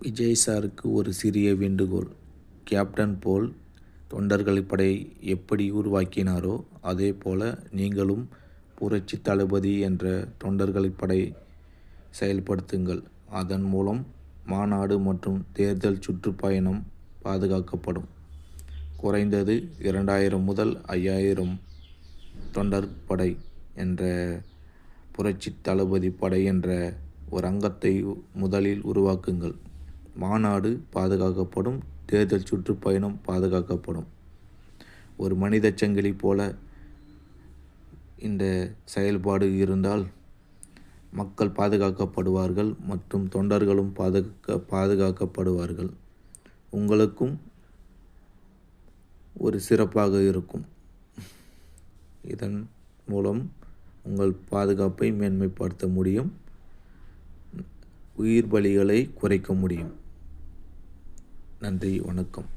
விஜய் சாருக்கு ஒரு சிறிய வேண்டுகோள். கேப்டன் போல் தொண்டர்கள் படை எப்படி உருவாக்கினாரோ அதே போல நீங்களும் புரட்சி தளபதி என்ற தொண்டர்கள் படை செயல்படுத்துங்கள். அதன் மூலம் மாநாடு மற்றும் தேர்தல் சுற்றுப்பயணம் பாதுகாக்கப்படும். குறைந்தது இரண்டாயிரம் முதல் ஐயாயிரம் தொண்டர் படை என்ற புரட்சி தளபதி படை என்ற ஒரு அங்கத்தை முதலில் உருவாக்குங்கள். மாநாடு பாதுகாக்கப்படும் தேர்தல் சுற்றுப்பயணம் பாதுகாக்கப்படும். ஒரு மனித சங்கிலி போல இந்த செயல்பாடு இருந்தால் மக்கள் பாதுகாக்கப்படுவார்கள் மற்றும் தொண்டர்களும் பாதுகா பாதுகாக்கப்படுவார்கள். உங்களுக்கும் ஒரு சிறப்பாக இருக்கும். இதன் மூலம் உங்கள் பாதுகாப்பை மேன்மைப்படுத்த முடியும். உயிர் பலிகளை குறைக்க முடியும். நன்றி வணக்கம்.